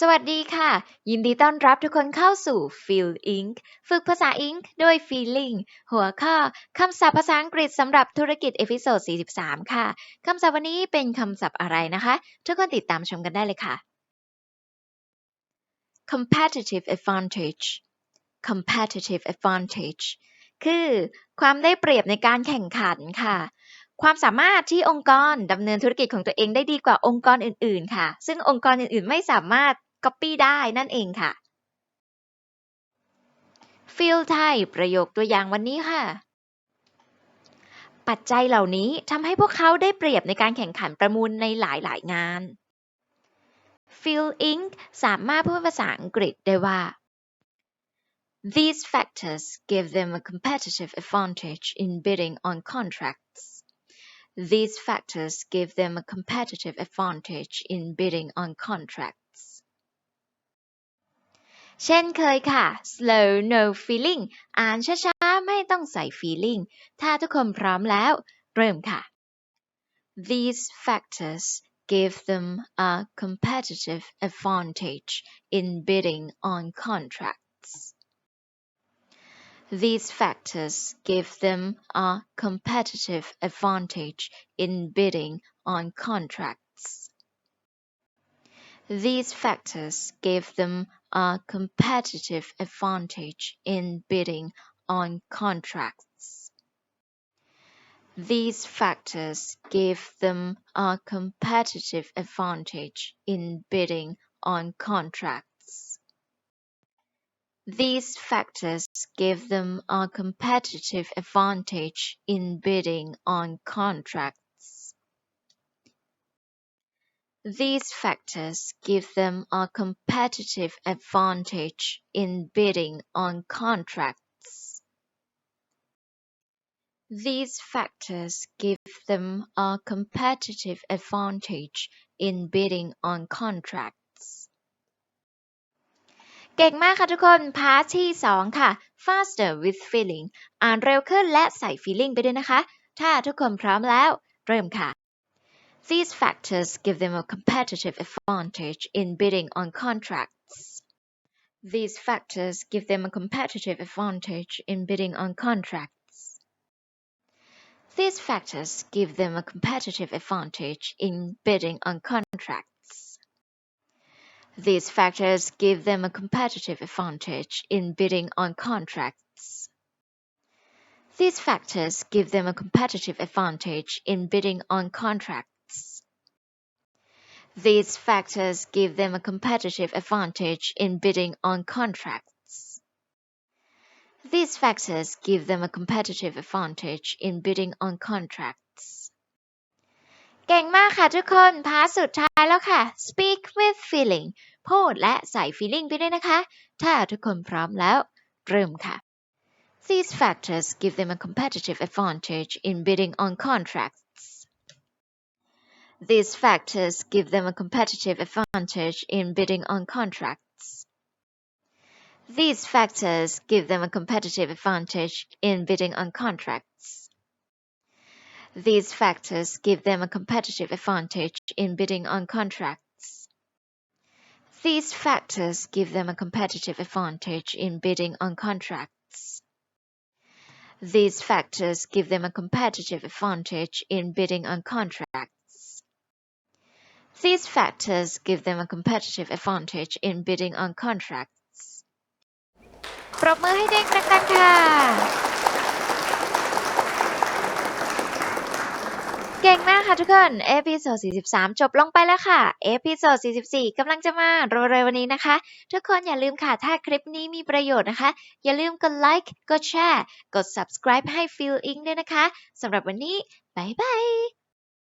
สวัสดีค่ะ ยินดีต้อนรับทุกคนเข้าสู่ Feel Ink ฝึกภาษา Ink ด้วย Feeling หัวข้อคำศัพท์ภาษาอังกฤษสำหรับธุรกิจเอพิโซด 43 ค่ะ คำศัพท์วันนี้เป็นคำศัพท์อะไรนะคะ ทุกคนติดตามชมกันได้เลยค่ะ competitive advantage competitive advantage คือความได้เปรียบในการแข่งขันค่ะความสามารถที่องค์กรดำเนินธุรกิจของตัวเองได้ดีกว่าองค์กรอื่น ๆ ค่ะ ซึ่งองค์กรอื่น ๆ ไม่สามารถ copy ได้นั่นเองค่ะ feel ไทยประโยคตัวอย่างวันนี้ค่ะ ปัจจัยเหล่านี้ทำให้พวกเขาได้เปรียบในการแข่งขันประมูลในหลายๆ งาน feel ink สามารถพูดภาษาอังกฤษได้ว่า These factors give them a competitive advantage in bidding on contracts. These factors give them a competitive advantage in bidding on contracts. เช่นเคยค่ะ slow no feeling อ่านช้าๆ ไม่ต้องใส่ feeling ถ้าทุกคนพร้อมแล้ว เริ่มค่ะ These factors give them a competitive advantage in bidding on contracts. These factors give them a competitive advantage in bidding on contracts. These factors give them a competitive advantage in bidding on contracts. These factors give them a competitive advantage in bidding on contracts. These factors give them a competitive advantage in bidding on contracts. These factors give them a competitive advantage in bidding on contracts. These factors give them a competitive advantage in bidding on contracts. เก่งมากค่ะทุกคน พาร์ทที่ 2 ค่ะ faster with feeling อ่านเร็วขึ้นและใส่ feeling ไปด้วยนะคะ ถ้าทุกคนพร้อมแล้ว เริ่มค่ะ these factors give them a competitive advantage in bidding on contracts. These factors give them a competitive advantage in bidding on contracts. These factors give them a competitive advantage in bidding on contracts. These factors give them a competitive advantage in bidding on contracts. These factors give them a competitive advantage in bidding on contracts. These factors give them a competitive advantage in bidding on contracts. These factors give them a competitive advantage in bidding on contracts. เก่งมากค่ะทุกคน พาร์ทสุดท้ายแล้วค่ะ speak with feeling พูดและใส่ feeling ไปด้วยนะคะ ถ้าทุกคนพร้อมแล้ว เริ่มค่ะ These factors give them a competitive advantage in bidding on contracts. these factors give them a competitive advantage in bidding on contracts. These factors give them a competitive advantage in bidding on contracts. These factors give them a competitive advantage in bidding on contracts. These factors give them a competitive advantage in bidding on contracts. These factors give them a competitive advantage in bidding on contracts. These factors give them a competitive advantage in bidding on contracts. ปรบมือให้เด็กดังๆค่ะ เก่งมากค่ะทุกคน เอพิโซด43 จบลงไปแล้วค่ะ เอพิโซด44กำลังจะมาเร็วๆวันนี้นะคะ ทุกคนอย่าลืมค่ะ ถ้าคลิปนี้มีประโยชน์นะคะ อย่าลืมกดไลค์ กดแชร์ กด subscribe ให้ Feel Ink ด้วยนะคะ สำหรับวันนี้ บ๊ายบาย